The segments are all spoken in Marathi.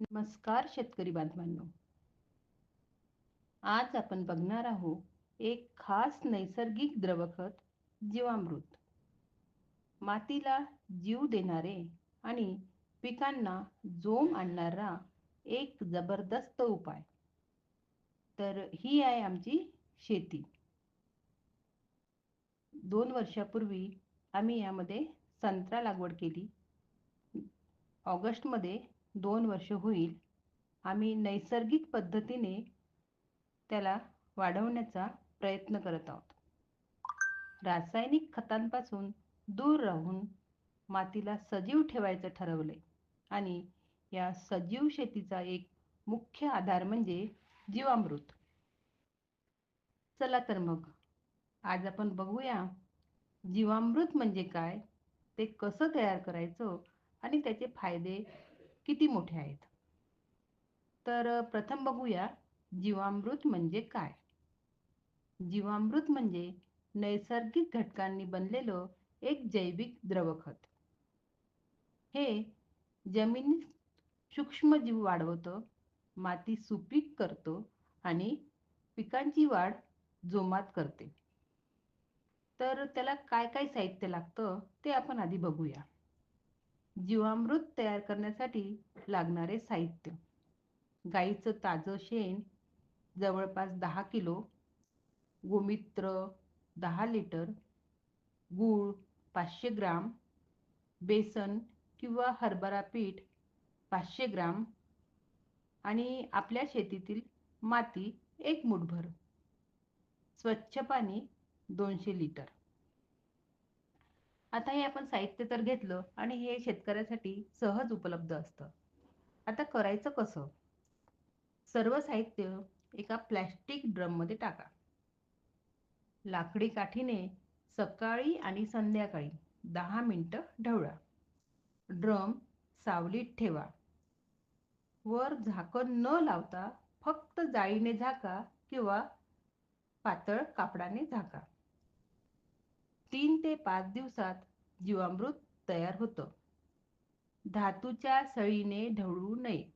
नमस्कार शेतकरी बांधवांनो. आज आपण बघणार आहोत एक खास नैसर्गिक द्रवखत जीवामृत. मातीला जीव देणारे आणि पिकांना जोम आणणारा एक जबरदस्त उपाय. तर ही आहे आमची शेती. दोन वर्षापूर्वी आम्ही यामध्ये संत्रा लागवड केली. ऑगस्टमध्ये दोन वर्ष होईल. आम्ही नैसर्गिक पद्धतीने त्याला वाढवण्याचा प्रयत्न करत आहोत. रासायनिक खतांपासून दूर राहून मातीला सजीव ठेवायचं ठरवले आणि या सजीव शेतीचा एक मुख्य आधार म्हणजे जीवामृत. चला तर मग आज आपण बघूया जीवामृत म्हणजे काय ते कसं तयार करायचं आणि त्याचे फायदे किती मोठे आहेत? तर प्रथम बघूया जीवामृत म्हणजे काय? जीवामृत म्हणजे नैसर्गिक घटकांनी बनलेलं एक जैविक द्रवखत. हे जमिनीत सूक्ष्मजीव वाढवतं माती सुपीक करतो आणि पिकांची वाढ जोमात करते. तर त्याला काय काय साहित्य लागतं ते आपण आधी बघूया. जीवामृत तयार करण्यासाठी लागणारे साहित्य. गाईचं ताजं शेण जवळपास दहा किलो गोमित्र दहा लिटर गूळ पाचशे ग्राम बेसन किंवा हरभरा पीठ पाचशे ग्राम आणि आपल्या शेतीतील माती एक मुठभर. स्वच्छ पाणी दोनशे लिटर. आता हे आपण साहित्य तर घेतलं आणि हे शेतकऱ्यासाठी सहज उपलब्ध असतं. आता करायचं कसं? सर्व साहित्य एका प्लॅस्टिक ड्रममध्ये टाका. लाकडी काठीने सकाळी आणि संध्याकाळी दहा मिनटं ढवळा. ड्रम सावलीत ठेवा. वर झाकण न लावता फक्त जाळीने झाका किंवा पातळ कापडाने झाका. तीन ते पाच दिवसात जीवामृत तयार होतं. धातूच्या सळीने ढवळू नये.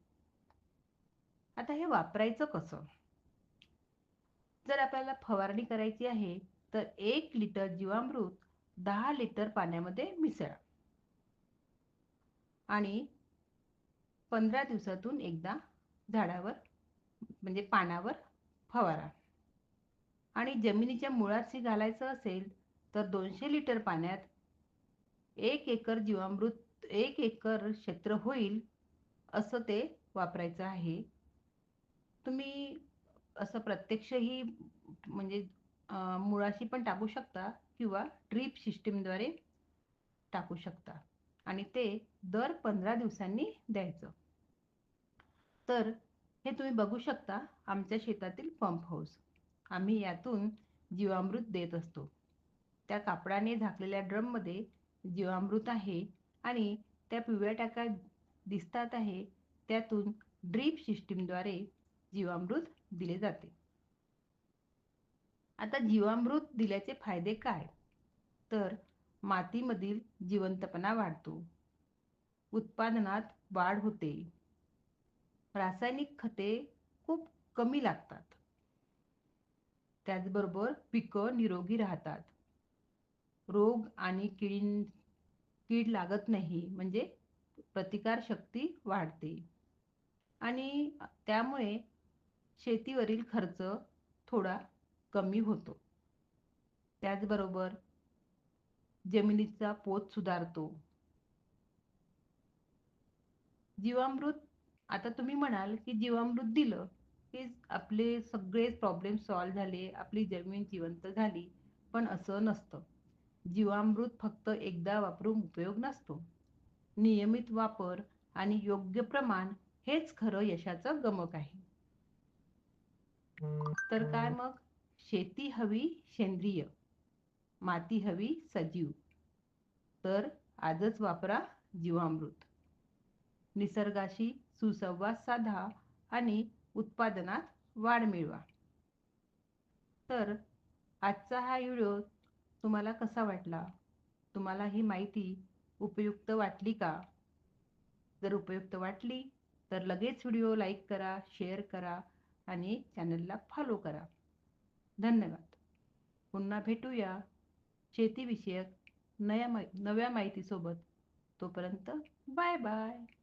आता हे वापरायचं कसं? जर आपल्याला फवारणी करायची आहे तर एक लिटर जीवामृत दहा लिटर पाण्यामध्ये मिसळा. आणि पंधरा दिवसातून एकदा झाडावर म्हणजे पानावर फवारा. आणि जमिनीच्या मुळाशी घालायचं असेल तर दोनशे लिटर पाण्यात एक एकर जीवामृत एक एकर क्षेत्र होईल असं ते वापरायचं आहे. तुम्ही असं प्रत्यक्षही म्हणजे मुळाशी पण टाकू शकता किंवा ड्रीप सिस्टीमद्वारे टाकू शकता. आणि ते दर पंधरा दिवसांनी द्यायचं. तर हे तुम्ही बघू शकता आमच्या शेतातील पंप हाऊस. आम्ही यातून जीवामृत देत असतो. त्या कापडाने झाकलेल्या ड्रममध्ये जीवामृत आहे आणि त्या पिवळ्या टाका दिसतात आहे त्यातून ड्रीप सिस्टीमद्वारे जीवामृत दिले जाते. आता जीवामृत दिल्याचे फायदे काय? तर मातीमधील जिवंतपणा वाढतो. उत्पादनात वाढ होते. रासायनिक खते खूप कमी लागतात. त्याचबरोबर पिकं निरोगी राहतात. रोग आणि किडी कीड लागत नाही म्हणजे प्रतिकारशक्ती वाढते. आणि त्यामुळे शेतीवरील खर्च थोडा कमी होतो. त्याचबरोबर जमिनीचा पोत सुधारतो. जीवामृत आता तुम्ही म्हणाल की जीवामृत दिलं की आपले सगळे प्रॉब्लेम सॉल्व्ह झाले आपली जमीन जिवंत झाली पण असं नसतं. जीवामृत फक्त एकदा वापरून उपयोग नसतो. नियमित वापर आणि योग्य प्रमाण हेच खरं यशाचं गमक आहे. तर काय मग? शेती हवी सेंद्रिय. माती हवी सजीव. तर आजच वापरा जीवामृत. निसर्गाशी सुसंवाद साधा आणि उत्पादनात वाढ मिळवा. तर आजचा हा व्हिडिओ तुम्हाला कसा वाटला? तुम्हाला ही माहिती उपयुक्त वाटली का? जर उपयुक्त वाटली तर लगेच व्हिडिओ लाईक करा शेअर करा आणि चॅनलला फॉलो करा. धन्यवाद. पुन्हा भेटूया शेतीविषयक नया मा नव्या माहितीसोबत. तोपर्यंत बाय बाय.